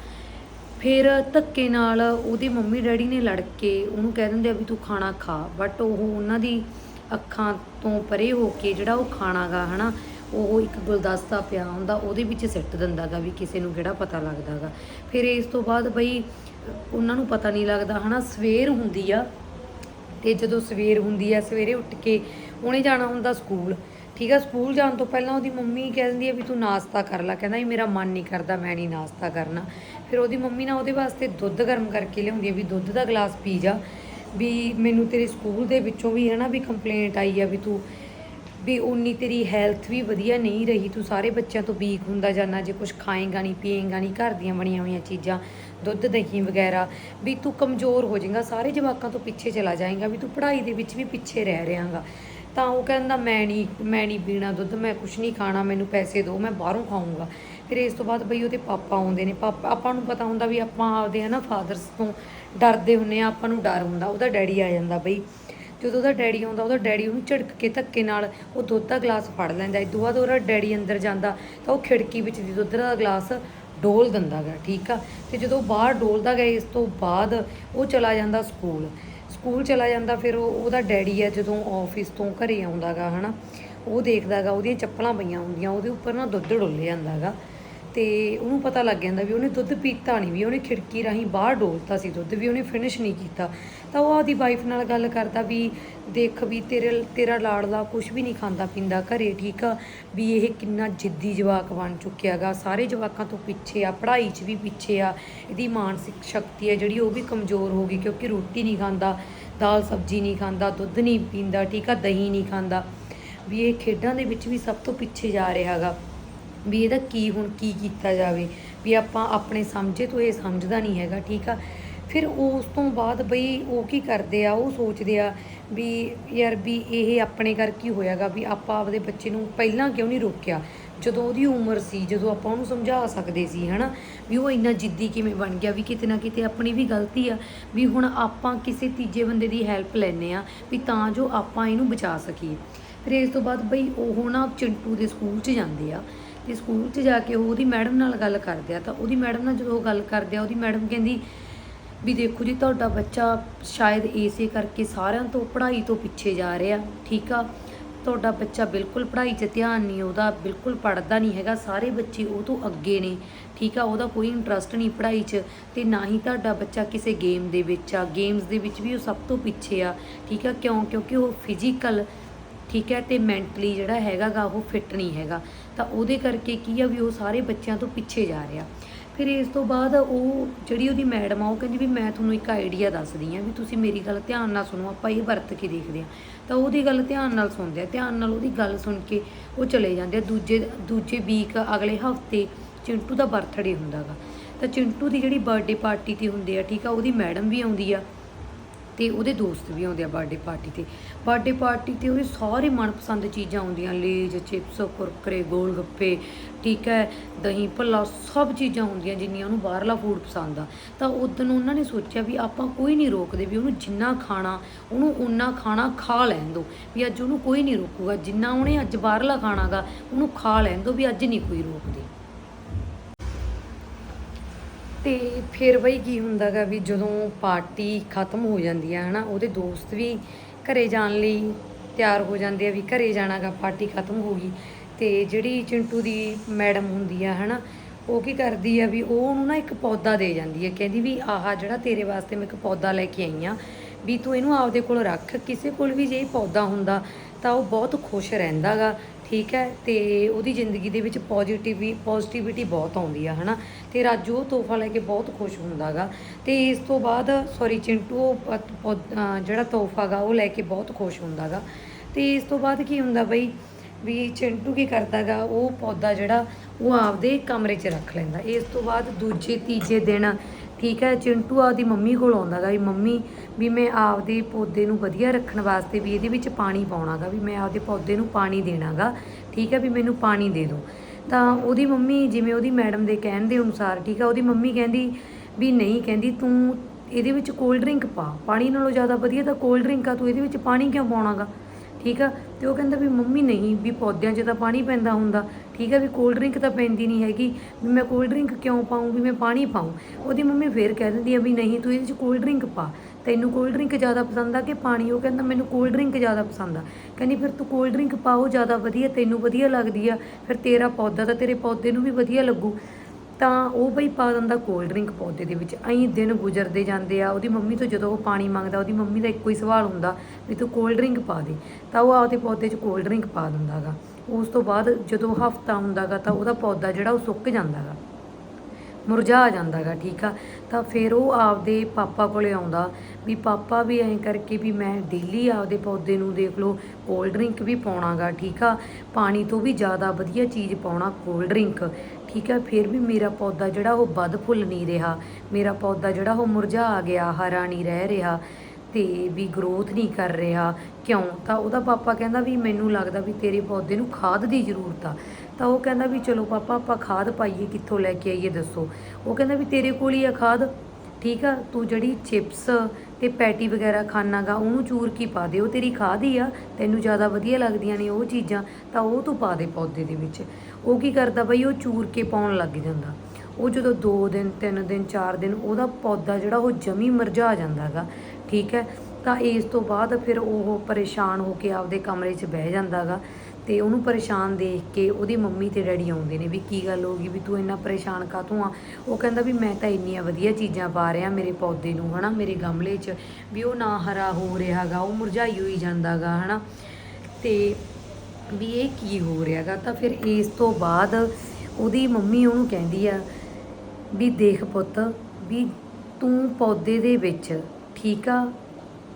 ਫਿਰ ਧੱਕੇ ਨਾਲ ਉਹਦੇ ਮੰਮੀ ਡੈਡੀ ਨੇ ਲੜ ਕੇ ਉਹਨੂੰ ਕਹਿ ਦਿੰਦੇ ਆ ਵੀ ਤੂੰ ਖਾਣਾ ਖਾ ਬਟ ਉਹ ਉਹਨਾਂ ਦੀ ਅੱਖਾਂ ਤੋਂ ਪਰੇ ਹੋ ਕੇ ਜਿਹੜਾ ਉਹ ਖਾਣਾਗਾ ਹਨਾ, ਉਹ ਇੱਕ ਗੁਲਦਸਤਾ ਪਿਆ ਹੁੰਦਾ, ਉਹਦੇ ਵਿੱਚ ਸਿੱਟ ਦਿੰਦਾਗਾ ਵੀ ਕਿਸੇ ਨੂੰ ਕਿਹੜਾ ਪਤਾ ਲੱਗਦਾਗਾ ਫਿਰ ਇਸ ਤੋਂ ਬਾਅਦ ਬਈ ਉਹਨਾਂ ਨੂੰ ਪਤਾ ਨਹੀਂ ਲੱਗਦਾ, ਹਨਾ, ਸਵੇਰ ਹੁੰਦੀ ਆ, ਤੇ ਜਦੋਂ ਸਵੇਰ ਹੁੰਦੀ ਆ, ਸਵੇਰੇ ਉੱਠ ਕੇ ਉਹਨੇ ਜਾਣਾ ਹੁੰਦਾ ਸਕੂਲ ਠੀਕ ਆ, ਸਕੂਲ ਜਾਣ ਤੋਂ ਪਹਿਲਾਂ ਉਹਦੀ ਮੰਮੀ ਕਹਿ ਦਿੰਦੀ ਹੈ ਵੀ ਤੂੰ ਨਾਸ਼ਤਾ ਕਰ ਲੈ। ਕਹਿੰਦਾ ਵੀ ਮੇਰਾ ਮਨ ਨਹੀਂ ਕਰਦਾ ਮੈਂ ਨਹੀਂ ਨਾਸ਼ਤਾ ਕਰਨਾ। ਫਿਰ ਉਹਦੀ ਮੰਮੀ ਨਾ ਉਹਦੇ ਵਾਸਤੇ ਦੁੱਧ ਗਰਮ ਕਰਕੇ ਲਿਆਉਂਦੀ ਆ ਵੀ ਦੁੱਧ ਦਾ ਗਲਾਸ ਪੀ ਜਾ। ਵੀ ਮੈਨੂੰ ਤੇਰੇ ਸਕੂਲ ਦੇ ਵਿੱਚੋਂ ਵੀ ਹੈ ਨਾ ਵੀ ਕੰਪਲੇਂਟ ਆਈ ਆ ਵੀ ਤੂੰ, ਵੀ ਉਨੀ ਤੇਰੀ ਹੈਲਥ ਵੀ ਵਧੀਆ ਨਹੀਂ ਰਹੀ। ਤੂੰ ਸਾਰੇ ਬੱਚਿਆਂ ਤੋਂ ਵੀਕ ਹੁੰਦਾ ਜਾਣਾ ਜੇ ਕੁਝ ਖਾਏਗਾ ਨਹੀਂ, ਪੀਏਗਾ ਨਹੀਂ, ਘਰ ਦੀਆਂ ਬਣੀਆਂ ਹੋਈਆਂ ਚੀਜ਼ਾਂ, ਦੁੱਧ, ਦਹੀਂ ਵਗੈਰਾ। ਵੀ ਤੂੰ ਕਮਜ਼ੋਰ ਹੋ ਜਾਏਗਾ, ਸਾਰੇ ਜਵਾਕਾਂ ਤੋਂ ਪਿੱਛੇ ਚਲਾ ਜਾਏਗਾ, ਵੀ ਤੂੰ ਪੜ੍ਹਾਈ ਦੇ ਵਿੱਚ ਵੀ ਪਿੱਛੇ ਰਹਿ ਰਿਹਾਗਾ। ਤਾਂ ਉਹ ਕਹਿੰਦਾ, ਮੈਂ ਨਹੀਂ ਮੈਂ ਨਹੀਂ ਪੀਣਾ ਦੁੱਧ, ਮੈਂ ਕੁਝ ਨਹੀਂ ਖਾਣਾ, ਮੈਨੂੰ ਪੈਸੇ ਦਿਓ, ਮੈਂ ਬਾਹਰੋਂ ਖਾਊਂਗਾ। ਫਿਰ ਇਸ ਤੋਂ ਬਾਅਦ ਬਈ ਉਹਦੇ ਪਾਪਾ ਆਉਂਦੇ ਨੇ। ਪਾਪਾ, ਆਪਾਂ ਨੂੰ ਪਤਾ ਹੁੰਦਾ ਵੀ ਆਪਾਂ ਆਪਦੇ ਹਨਾ ਫਾਦਰਸ ਤੋਂ ਡਰਦੇ ਹੁੰਨੇ ਆ, ਆਪਾਂ ਨੂੰ ਡਰ ਹੁੰਦਾ, ਉਹਦਾ ਡੈਡੀ ਆ ਜਾਂਦਾ ਬਈ। ਜਦੋਂ ਉਹਦਾ ਡੈਡੀ ਆਉਂਦਾ, ਉਹਦਾ ਡੈਡੀ ਉਹਨੂੰ ਝਟਕ ਕੇ ਧੱਕੇ ਨਾਲ ਉਹ ਦੁੱਧ ਦਾ ਗਲਾਸ ਫੜ ਲੈਂਦਾ। ਇਸ ਤੋਂ ਬਾਅਦ ਉਹਦਾ ਡੈਡੀ ਅੰਦਰ ਜਾਂਦਾ, ਤਾਂ ਉਹ ਖਿੜਕੀ ਵਿੱਚ ਦੀ ਦੁੱਧ ਦਾ ਗਲਾਸ ਡੋਲ ਦਿੰਦਾ ਗਾ, ਠੀਕ ਆ? ਤੇ ਜਦੋਂ ਬਾਹਰ ਡੋਲਦਾ ਗਿਆ ਇਸ ਤੋਂ ਬਾਅਦ ਉਹ ਚਲਾ ਜਾਂਦਾ ਸਕੂਲ। ਸਕੂਲ ਚਲਾ ਜਾਂਦਾ, ਫਿਰ ਉਹ, ਉਹਦਾ ਡੈਡੀ ਆ ਜਦੋਂ ਆਫਿਸ ਤੋਂ ਘਰੇ ਆਉਂਦਾਗਾ ਹਨਾ, ਉਹ ਦੇਖਦਾਗਾ ਉਹਦੀਆਂ ਚੱਪਲਾਂ ਪਈਆਂ ਹੁੰਦੀਆਂ, ਉਹਦੇ ਉੱਪਰ ਨਾ ਦੁੱਧ ਡੁੱਲ ਜਾਂਦਾਗਾ ਤੇ ਉਹਨੂੰ ਪਤਾ ਲੱਗ ਜਾਂਦਾ ਵੀ ਉਹਨੇ ਦੁੱਧ ਪੀਤਾ ਨਹੀਂ, ਵੀ ਉਹਨੇ ਖਿੜਕੀ ਰਾਹੀਂ ਬਾਹਰ ਡੋਲਤਾ ਸੀ ਦੁੱਧ, ਵੀ ਉਹਨੇ ਫਿਨਿਸ਼ ਨਹੀਂ ਕੀਤਾ। ਤਾਂ ਉਹ ਆਪਦੀ ਵਾਈਫ ਨਾਲ ਗੱਲ ਕਰਦਾ ਵੀ ਦੇਖ ਵੀ ਤੇਰੇ, ਤੇਰਾ ਲਾੜਲਾ ਕੁਝ ਵੀ ਨਹੀਂ ਖਾਂਦਾ ਪੀਂਦਾ ਘਰੇ, ਠੀਕ ਆ? ਵੀ ਇਹ ਕਿੰਨਾ ਜਿੱਦੀ ਜਵਾਕ ਬਣ ਚੁੱਕਿਆਗਾ ਸਾਰੇ ਜਵਾਕਾਂ ਤੋਂ ਪਿੱਛੇ ਆ, ਪੜ੍ਹਾਈ 'ਚ ਵੀ ਪਿੱਛੇ ਆ। ਇਹਦੀ ਮਾਨਸਿਕ ਸ਼ਕਤੀ ਹੈ ਜਿਹੜੀ ਉਹ ਵੀ ਕਮਜ਼ੋਰ ਹੋ ਗਈ ਕਿਉਂਕਿ ਰੋਟੀ ਨਹੀਂ ਖਾਂਦਾ, ਦਾਲ ਸਬਜ਼ੀ ਨਹੀਂ ਖਾਂਦਾ, ਦੁੱਧ ਨਹੀਂ ਪੀਂਦਾ, ਠੀਕ ਆ? ਦਹੀਂ ਨਹੀਂ ਖਾਂਦਾ। ਵੀ ਇਹ ਖੇਡਾਂ ਦੇ ਵਿੱਚ ਵੀ ਸਭ ਤੋਂ ਪਿੱਛੇ ਜਾ ਰਿਹਾ ਹੈਗਾ ਵੀ ਇਹਦਾ ਕੀ ਹੁਣ ਕੀ ਕੀਤਾ ਜਾਵੇ, ਵੀ ਆਪਾਂ ਆਪਣੇ ਸਮਝੇ ਤੋਂ ਇਹ ਸਮਝਦਾ ਨਹੀਂ ਹੈਗਾ, ਠੀਕ ਆ? ਫਿਰ ਉਸ ਤੋਂ ਬਾਅਦ ਬਈ ਉਹ ਕੀ ਕਰਦੇ ਆ, ਉਹ ਸੋਚਦੇ ਆ ਵੀ ਯਾਰ ਵੀ ਇਹ ਆਪਣੇ ਕਰਕੇ ਹੀ ਹੋਇਆਗਾ, ਵੀ ਆਪਾਂ ਆਪਦੇ ਬੱਚੇ ਨੂੰ ਪਹਿਲਾਂ ਕਿਉਂ ਨਹੀਂ ਰੋਕਿਆ? ਜਦੋਂ ਉਹਦੀ ਉਮਰ ਸੀ, ਜਦੋਂ ਆਪਾਂ ਉਹਨੂੰ ਸਮਝਾ ਸਕਦੇ ਸੀ, ਹਨਾ? ਵੀ ਉਹ ਇੰਨਾ ਜਿੱਦੀ ਕਿਵੇਂ ਬਣ ਗਿਆ, ਵੀ ਕਿਤੇ ਨਾ ਕਿਤੇ ਆਪਣੀ ਵੀ ਗਲਤੀ ਆ, ਵੀ ਹੁਣ ਆਪਾਂ ਕਿਸੇ ਤੀਜੇ ਬੰਦੇ ਦੀ ਹੈਲਪ ਲੈਨੇ ਆ, ਵੀ ਤਾਂ ਜੋ ਆਪਾਂ ਇਹਨੂੰ ਬਚਾ ਸਕੀਏ। ਫਿਰ ਇਸ ਤੋਂ ਬਾਅਦ ਬਈ ਉਹ ਨਾ ਚਿੰਟੂ ਦੇ ਸਕੂਲ 'ਚ ਜਾਂਦੇ ਆ। ਤੇ ਸਕੂਲ 'ਚ ਜਾ ਕੇ ਉਹ ਉਹਦੀ ਮੈਡਮ ਨਾਲ ਗੱਲ ਕਰਦੇ ਆ, ਤਾਂ ਉਹਦੀ ਮੈਡਮ ਨਾਲ ਜਦੋਂ ਉਹ ਗੱਲ ਕਰਦੇ ਆ, ਉਹਦੀ ਮੈਡਮ ਕਹਿੰਦੀ ਵੀ ਦੇਖੋ ਜੀ, ਤੁਹਾਡਾ ਬੱਚਾ ਸ਼ਾਇਦ ਇਸੇ ਕਰਕੇ ਸਾਰਿਆਂ ਤੋਂ ਪੜ੍ਹਾਈ ਤੋਂ ਪਿੱਛੇ ਜਾ ਰਿਹਾ, ਠੀਕ ਆ? ਤੁਹਾਡਾ ਬੱਚਾ ਬਿਲਕੁਲ ਪੜ੍ਹਾਈ 'ਚ ਧਿਆਨ ਨਹੀਂ, ਉਹਦਾ ਬਿਲਕੁਲ ਪੜ੍ਹਦਾ ਨਹੀਂ ਹੈਗਾ, ਸਾਰੇ ਬੱਚੇ ਉਹ ਤੋਂ ਅੱਗੇ ਨੇ, ਠੀਕ ਆ? ਉਹਦਾ ਕੋਈ ਇੰਟਰਸਟ ਨਹੀਂ ਪੜ੍ਹਾਈ 'ਚ, ਤੇ ਨਾ ਹੀ ਤੁਹਾਡਾ ਬੱਚਾ ਕਿਸੇ ਗੇਮ ਦੇ ਵਿੱਚ ਆ ਗੇਮਸ ਦੇ ਵਿੱਚ ਵੀ ਉਹ ਸਭ ਤੋਂ ਪਿੱਛੇ ਆ, ਠੀਕ ਆ? ਕਿਉਂ? ਕਿਉਂਕਿ ਉਹ ਫਿਜ਼ੀਕਲ ਠੀਕ ਹੈ ਤੇ ਮੈਂਟਲੀ ਜਿਹੜਾ ਹੈਗਾਗਾ ਉਹ ਫਿੱਟ ਨਹੀਂ ਹੈਗਾ। ਤਾਂ ਉਹਦੇ ਕਰਕੇ ਕੀ ਆ ਵੀ ਉਹ ਸਾਰੇ ਬੱਚਿਆਂ ਤੋਂ ਪਿੱਛੇ ਜਾ ਰਿਹਾ। ਫਿਰ ਇਸ ਤੋਂ ਬਾਅਦ ਉਹ ਜਿਹੜੀ ਉਹਦੀ ਮੈਡਮ ਆ, ਉਹ ਕਹਿੰਦੀ ਵੀ ਮੈਂ ਤੁਹਾਨੂੰ ਇੱਕ ਆਈਡੀਆ ਦੱਸਦੀ ਆ ਵੀ ਤੁਸੀਂ ਮੇਰੀ ਗੱਲ ਧਿਆਨ ਨਾਲ ਸੁਣੋ, ਆਪਾਂ ਇਹ ਵਰਤ ਕੇ ਦੇਖਦੇ ਆ ਤਾਂ ਉਹਦੀ ਗੱਲ ਧਿਆਨ ਨਾਲ ਸੁਣਦੇ ਆ। ਧਿਆਨ ਨਾਲ ਉਹਦੀ ਗੱਲ ਸੁਣ ਕੇ ਉਹ ਚਲੇ ਜਾਂਦੇ ਆ। ਦੂਜੇ ਦੂਜੇ ਵੀਕ ਅਗਲੇ ਹਫ਼ਤੇ ਚਿੰਟੂ ਦਾ ਬਰਥਡੇ ਹੁੰਦਾਗਾ। ਤਾਂ ਚਿੰਟੂ ਦੀ ਜਿਹੜੀ ਬਰਥਡੇ ਪਾਰਟੀ ਤੇ ਹੁੰਦੇ ਆ, ਠੀਕ ਆ, ਉਹਦੀ ਮੈਡਮ ਵੀ ਆਉਂਦੀ ਆ। ਤੇ ਉਹਦੇ ਦੋਸਤ ਵੀ ਆਉਂਦੇ ਆ ਬਰਥਡੇ ਪਾਰਟੀ ਤੇ। ਬਰਥਡੇ ਪਾਰਟੀ ਤੇ ਉਹਦੇ ਸਾਰੇ ਮਨਪਸੰਦ ਚੀਜ਼ਾਂ ਆਉਂਦੀਆਂ, ਲੇਜ ਚਿਪਸ ਕੁਰਕਰੇ ਗੋਲ ਗੱਪੇ ਠੀਕ ਹੈ, ਦਹੀਂ ਭੱਲਾ, ਸਭ ਚੀਜ਼ਾਂ ਹੁੰਦੀਆਂ ਜਿੰਨੀਆਂ ਉਹਨੂੰ ਬਾਹਰਲਾ ਫੂਡ ਪਸੰਦ ਆ। ਤਾਂ ਉਦੋਂ ਉਹਨਾਂ ਨੇ ਸੋਚਿਆ ਵੀ ਆਪਾਂ ਕੋਈ ਨਹੀਂ ਰੋਕਦੇ ਵੀ ਉਹਨੂੰ ਜਿੰਨਾ ਖਾਣਾ, ਉਹਨੂੰ ਉਨਾ ਖਾਣਾ ਖਾ ਲੈਣ ਦਿਓ ਵੀ ਅੱਜ ਉਹਨੂੰ ਕੋਈ ਨਹੀਂ ਰੋਕੂਗਾ। ਜਿੰਨਾ ਉਹਨੇ ਅੱਜ ਬਾਹਰਲਾ ਖਾਣਾਗਾ, ਉਹਨੂੰ ਖਾ ਲੈਣ ਦਿਓ ਵੀ ਅੱਜ ਨਹੀਂ ਕੋਈ ਰੋਕਦੇ। ਤੇ ਫਿਰ ਬਈ ਕੀ ਹੁੰਦਾਗਾ ਵੀ ਜਦੋਂ ਪਾਰਟੀ ਖਤਮ ਹੋ ਜਾਂਦੀ ਆ, ਹਨਾ, ਉਹਦੇ ਦੋਸਤ ਵੀ ਘਰੇ ਜਾਣ ਲਈ ਤਿਆਰ ਹੋ ਜਾਂਦੇ ਆ ਵੀ ਘਰੇ ਜਾਣਾਗਾ, ਪਾਰਟੀ ਖਤਮ ਹੋ ਗਈ। ਤੇ ਜਿਹੜੀ ਚਿੰਟੂ ਦੀ ਮੈਡਮ ਹੁੰਦੀ ਆ, ਹਨਾ, ਉਹ ਕੀ ਕਰਦੀ ਆ ਵੀ ਉਹ ਉਹਨੂੰ ਨਾ ਇੱਕ ਪੌਦਾ ਦੇ ਜਾਂਦੀ ਆ, ਕਹਿੰਦੀ ਵੀ ਆਹ ਜਿਹੜਾ ਤੇਰੇ ਵਾਸਤੇ ਮੈਂ ਇੱਕ ਪੌਦਾ ਲੈ ਕੇ ਆਈ ਆ, ਵੀ ਤੂੰ ਇਹਨੂੰ ਆਪਦੇ ਕੋਲ ਰੱਖ, ਕਿਸੇ ਕੋਲ ਵੀ ਜੇ ਇਹ ਪੌਦਾ ਹੁੰਦਾ ਤਾਂ ਉਹ ਬਹੁਤ ਖੁਸ਼ ਰਹਿੰਦਾਗਾ। ਠੀਕ ਹੈ ਤੇ ਉਹਦੀ ਜ਼ਿੰਦਗੀ ਦੇ ਵਿੱਚ ਪੋਜ਼ਿਟਿਵੀ ਪੋਜ਼ਿਟਿਵਿਟੀ ਬਹੁਤ ਆਉਂਦੀ ਆ, ਹਨਾ? ਤੇ ਰਾਜੂ ਉਹ ਤੋਹਫਾ ਲੈ ਕੇ ਬਹੁਤ ਖੁਸ਼ ਹੁੰਦਾਗਾ। ਤੇ ਇਸ ਤੋਂ ਬਾਅਦ ਸੌਰੀ ਚਿੰਟੂ ਉਹ ਪੌ- ਜਿਹੜਾ ਤੋਹਫਾ ਗਾ ਉਹ ਲੈ ਕੇ ਬਹੁਤ ਖੁਸ਼ ਹੁੰਦਾਗਾ। ਤੇ ਇਸ ਤੋਂ ਬਾਅਦ ਕੀ ਹੁੰਦਾ ਬਈ, ਵੀ ਚਿੰਟੂ ਕੀ ਕਰਦਾਗਾ, ਉਹ ਪੌਦਾ ਜਿਹੜਾ, ਉਹ ਆਪਦੇ ਕਮਰੇ 'ਚ ਰੱਖ ਲੈਂਦਾ। ਇਸ ਤੋਂ ਬਾਅਦ ਦੂਜੇ, ਤੀਜੇ ਦਿਨ ਠੀਕ ਹੈ, ਚਿੰਟੂ ਆਪਦੀ ਮੰਮੀ ਕੋਲ ਆਉਂਦਾਗਾ ਵੀ ਮੰਮੀ ਵੀ ਮੈਂ ਆਪਦੇ ਪੌਦੇ ਨੂੰ ਵਧੀਆ ਰੱਖਣ ਵਾਸਤੇ ਵੀ ਇਹਦੇ ਵਿੱਚ ਪਾਣੀ ਪਾਉਣਾਗਾ ਵੀ ਮੈਂ ਆਪਦੇ ਪੌਦੇ ਨੂੰ ਪਾਣੀ ਦੇਣਾਗਾ, ਠੀਕ ਹੈ ਵੀ ਮੈਨੂੰ ਪਾਣੀ ਦੇ ਦਿਓ। ਤਾਂ ਉਹਦੀ ਮੰਮੀ ਜਿਵੇਂ ਉਹਦੀ ਮੈਡਮ ਦੇ ਕਹਿਣ ਦੇ ਅਨੁਸਾਰ, ਠੀਕ ਹੈ, ਉਹਦੀ ਮੰਮੀ ਕਹਿੰਦੀ ਵੀ ਨਹੀਂ, ਕਹਿੰਦੀ ਤੂੰ ਇਹਦੇ ਵਿੱਚ ਕੋਲਡ ਡਰਿੰਕ ਪਾ, ਪਾਣੀ ਨਾਲੋਂ ਜ਼ਿਆਦਾ ਵਧੀਆ ਤਾਂ ਕੋਲਡ ਡਰਿੰਕ ਆ, ਤੂੰ ਇਹਦੇ ਵਿੱਚ ਪਾਣੀ ਕਿਉਂ ਪਾਉਣਾਗਾ? ਠੀਕ ਆ? ਤੇ ਉਹ ਕਹਿੰਦਾ ਵੀ ਮੰਮੀ ਨਹੀਂ, ਵੀ ਪੌਦਿਆਂ 'ਚ ਤਾਂ ਪਾਣੀ ਪੈਂਦਾ ਹੁੰਦਾ। ਠੀਕ ਆ ਵੀ ਕੋਲਡ ਡਰਿੰਕ ਤਾਂ ਪੈਂਦੀ ਨਹੀਂ ਹੈਗੀ। ਵੀ ਮੈਂ ਕੋਲਡ ਡਰਿੰਕ ਕਿਉਂ ਪਾਉਂ ਵੀ ਮੈਂ ਪਾਣੀ ਪਾਉਂ ਉਹਦੀ ਮੰਮੀ ਫੇਰ ਕਹਿ ਦਿੰਦੀ ਆ ਵੀ ਨਹੀਂ, ਤੂੰ ਇਹਦੇ 'ਚ ਕੋਲਡ ਡਰਿੰਕ ਪਾ। ਤੈਨੂੰ ਕੋਲਡ ਡਰਿੰਕ ਜ਼ਿਆਦਾ ਪਸੰਦ ਆ ਕਿ ਪਾਣੀ? ਉਹ ਕਹਿੰਦਾ ਮੈਨੂੰ ਕੋਲਡ ਡਰਿੰਕ ਜ਼ਿਆਦਾ ਪਸੰਦ ਆ। ਕਹਿੰਦੀ ਫਿਰ ਤੂੰ ਕੋਲਡ ਡਰਿੰਕ ਪਾਓ, ਜ਼ਿਆਦਾ ਵਧੀਆ, ਤੈਨੂੰ ਵਧੀਆ ਲੱਗਦੀ ਆ। ਫਿਰ ਤੇਰਾ ਪੌਦਾ ਤਾਂ ਤੇਰੇ ਪੌਦੇ ਨੂੰ ਵੀ ਵਧੀਆ ਲੱਗੂ। ਤਾਂ ਉਹ ਬਈ ਪਾ ਦਿੰਦਾ ਕੋਲਡ ਡਰਿੰਕ ਪੌਦੇ ਦੇ ਵਿੱਚ। ਐਂ ਦਿਨ ਗੁਜ਼ਰਦੇ ਜਾਂਦੇ ਆ, ਉਹਦੀ ਮੰਮੀ ਤੋਂ ਜਦੋਂ ਉਹ ਪਾਣੀ ਮੰਗਦਾ, ਉਹਦੀ ਮੰਮੀ ਦਾ ਇੱਕੋ ਹੀ ਸਵਾਲ ਹੁੰਦਾ ਵੀ ਤੂੰ ਕੋਲਡ ਡਰਿੰਕ ਪਾ ਦੇ। ਤਾਂ ਉਹ ਆਪਦੇ ਪੌਦੇ 'ਚ ਕੋਲਡ ਡਰਿੰਕ ਪਾ ਦਿੰਦਾਗਾ ਉਸ ਤੋਂ ਬਾਅਦ ਜਦੋਂ ਹਫਤਾ ਹੁੰਦਾਗਾ ਤਾਂ ਉਹਦਾ ਪੌਦਾ ਜਿਹੜਾ ਉਹ ਸੁੱਕ ਜਾਂਦਾਗਾ ਮੁਰਝਾ ਜਾਂਦਾਗਾ ਠੀਕ ਆ? ਤਾਂ ਫਿਰ ਉਹ ਆਪਦੇ ਪਾਪਾ ਕੋਲੇ ਆਉਂਦਾ ਵੀ ਪਾਪਾ ਵੀ ਐਂ ਕਰਕੇ ਵੀ ਮੈਂ ਡੇਲੀ ਆਪਦੇ ਪੌਦੇ ਨੂੰ ਦੇਖ ਲਓ ਕੋਲਡ ਡਰਿੰਕ ਵੀ ਪਾਉਣਾਗਾ ਠੀਕ ਆ? ਪਾਣੀ ਤੋਂ ਵੀ ਜ਼ਿਆਦਾ ਵਧੀਆ ਚੀਜ਼ ਪਾਉਣਾ ਕੋਲਡ ਡਰਿੰਕ ਠੀਕ ਹੈ, ਫਿਰ ਵੀ ਮੇਰਾ ਪੌਦਾ ਜਿਹੜਾ ਉਹ ਵੱਧ ਫੁੱਲ ਨਹੀਂ ਰਿਹਾ। ਮੇਰਾ ਪੌਦਾ ਜਿਹੜਾ ਉਹ ਮੁਰਝਾ ਗਿਆ, ਹਰਾ ਨਹੀਂ ਰਹਿ ਰਿਹਾ ਤੇ ਵੀ ਗਰੋਥ ਨਹੀਂ ਕਰ ਰਿਹਾ। ਕਿਉਂ? ਤਾਂ ਉਹਦਾ ਪਾਪਾ ਕਹਿੰਦਾ ਵੀ ਮੈਨੂੰ ਲੱਗਦਾ ਵੀ ਤੇਰੇ ਪੌਦੇ ਨੂੰ ਖਾਦ ਦੀ ਜ਼ਰੂਰਤ ਆ। ਤਾਂ ਉਹ ਕਹਿੰਦਾ ਵੀ ਚਲੋ ਪਾਪਾ, ਆਪਾਂ ਖਾਦ ਪਾਈਏ, ਕਿੱਥੋਂ ਲੈ ਕੇ ਆਈਏ ਦੱਸੋ। ਉਹ ਕਹਿੰਦਾ ਵੀ ਤੇਰੇ ਕੋਲ ਹੀ ਆ ਖਾਦ? ਠੀਕ ਆ? ਤੂੰ ਜਿਹੜੀ ਚਿਪਸ ਤੇ ਪੈਟੀ ਵਗੈਰਾ ਖਾਣਾਗਾ ਉਹਨੂੰ ਚੂਰ ਕੀ ਪਾ ਦੇ। ਉਹ ਤੇਰੀ ਖਾਦ ਹੀ ਆ, ਤੈਨੂੰ ਜ਼ਿਆਦਾ ਵਧੀਆ ਲੱਗਦੀਆਂ ਨੇ ਉਹ ਚੀਜ਼ਾਂ, ਤਾਂ ਉਹ ਤੂੰ ਪਾ ਦੇ ਪੌਦੇ ਦੇ ਵਿੱਚ। ਉਹ ਕੀ ਕਰਦਾ ਬਈ, ਉਹ ਚੂਰ ਕੇ ਪਾਉਣ ਲੱਗ ਜਾਂਦਾ। ਉਹ ਜਦੋਂ 2 ਦਿਨ 3 ਦਿਨ 4 ਦਿਨ, ਉਹਦਾ ਪੌਦਾ ਜਿਹੜਾ ਉਹ ਜਮੀ ਮਰਝਾ ਜਾਂਦਾਗਾ ਠੀਕ ਹੈ? ਤਾਂ ਇਸ ਤੋਂ ਬਾਅਦ ਫਿਰ ਉਹ ਪਰੇਸ਼ਾਨ ਹੋ ਕੇ ਆਪਦੇ ਕਮਰੇ 'ਚ ਬਹਿ ਜਾਂਦਾਗਾ ਤੇ ਉਹਨੂੰ ਪਰੇਸ਼ਾਨ ਦੇਖ ਕੇ ਉਹਦੀ ਮੰਮੀ ਤੇ ਡੈਡੀ ਆਉਂਦੇ ਨੇ ਵੀ ਕੀ ਗੱਲ ਹੋ ਗਈ ਵੀ ਤੂੰ ਇੰਨਾ ਪਰੇਸ਼ਾਨ ਕਾਹਤੋਂ ਆ? ਉਹ ਕਹਿੰਦਾ ਵੀ ਮੈਂ ਤਾਂ ਇੰਨੀਆਂ ਵਧੀਆ ਚੀਜ਼ਾਂ ਪਾ ਰਿਹਾ ਮੇਰੇ ਪੌਦੇ ਨੂੰ, ਹਨਾ, ਮੇਰੇ ਗਮਲੇ 'ਚ, ਵੀ ਉਹ ਨਾ ਹਰਾ ਹੋ ਰਿਹਾਗਾ, ਉਹ ਮੁਰਝਾਈ ਹੋਈ ਜਾਂਦਾਗਾ, ਹਨਾ। ਤੇ ਵੀ ਇਹ ਕੀ ਹੋ ਰਿਹਾਗਾ? ਤਾਂ ਫਿਰ ਇਸ ਤੋਂ ਬਾਅਦ ਉਹਦੀ ਮੰਮੀ ਉਹਨੂੰ ਕਹਿੰਦੀ ਆ ਵੀ ਦੇਖ ਪੁੱਤ, ਵੀ ਤੂੰ ਪੌਦੇ ਦੇ ਵਿੱਚ ਠੀਕ ਆ,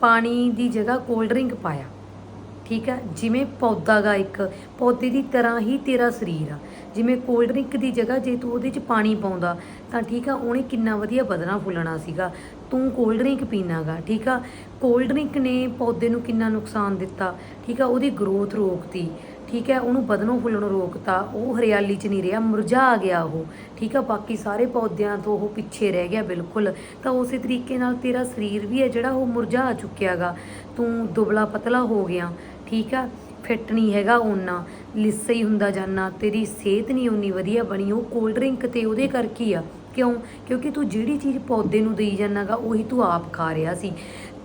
ਪਾਣੀ ਦੀ ਜਗ੍ਹਾ ਕੋਲਡ ਡਰਿੰਕ ਪਾਇਆ। ਠੀਕ ਆ ਜਿਵੇਂ ਪੌਦਾ ਗਾ ਇੱਕ, ਪੌਦੇ ਦੀ ਤਰ੍ਹਾਂ ਹੀ ਤੇਰਾ ਸਰੀਰ ਆ। ਜਿਵੇਂ ਕੋਲਡ ਡਰਿੰਕ ਦੀ ਜਗ੍ਹਾ ਜੇ ਤੂੰ ਉਹਦੇ 'ਚ ਪਾਣੀ ਪਾਉਂਦਾ, ਤਾਂ ਠੀਕ ਆ, ਉਹਨੇ ਕਿੰਨਾ ਵਧੀਆ ਵਧਣਾ ਫੁੱਲਣਾ ਸੀਗਾ। ਤੂੰ ਕੋਲਡ ਡਰਿੰਕ ਪੀਣਾਗਾ ਠੀਕ ਆ? ਕੋਲਡ ਡਰਿੰਕ ਨੇ ਪੌਦੇ ਨੂੰ ਕਿੰਨਾ ਨੁਕਸਾਨ ਦਿੱਤਾ, ਠੀਕ ਆ? ਉਹਦੀ ਗਰੋਥ ਰੋਕਤੀ, ਠੀਕ ਹੈ? ਉਹਨੂੰ ਵਧਣੋਂ ਫੁੱਲਣੋਂ ਰੋਕਤਾ, ਉਹ ਹਰਿਆਲੀ 'ਚ ਨਹੀਂ ਰਿਹਾ, ਮੁਰਝਾ ਗਿਆ ਉਹ, ਠੀਕ ਆ? ਬਾਕੀ ਸਾਰੇ ਪੌਦਿਆਂ ਤੋਂ ਉਹ ਪਿੱਛੇ ਰਹਿ ਗਿਆ ਬਿਲਕੁਲ। ਤਾਂ ਉਸੇ ਤਰੀਕੇ ਨਾਲ ਤੇਰਾ ਸਰੀਰ ਵੀ ਹੈ ਜਿਹੜਾ ਉਹ ਮੁਰਝਾ ਚੁੱਕਿਆਗਾ ਤੂੰ ਦੁਬਲਾ ਪਤਲਾ ਹੋ ਗਿਆ ਠੀਕ ਆ? ਫਿੱਟ ਨਹੀਂ ਹੈਗਾ ਓਨਾ। ਲਿੱਸਾ ਹੀ ਹੁੰਦਾ ਜਾਨਾ ਤੇਰੀ ਸਿਹਤ ਨਹੀਂ ਉਨੀ ਵਧੀਆ ਬਣੀ। ਉਹ ਕੋਲਡ ਡਰਿੰਕ ਤੇ ਉਹਦੇ ਕਰਕੇ ਆ। ਕਿਉਂ? ਕਿਉਂਕਿ ਤੂੰ ਜਿਹੜੀ ਚੀਜ਼ ਪੌਦੇ ਨੂੰ ਦੇਈ ਜਾਨਾਗਾ ਉਹੀ ਤੂੰ ਆਪ ਖਾ ਰਿਹਾ ਸੀ।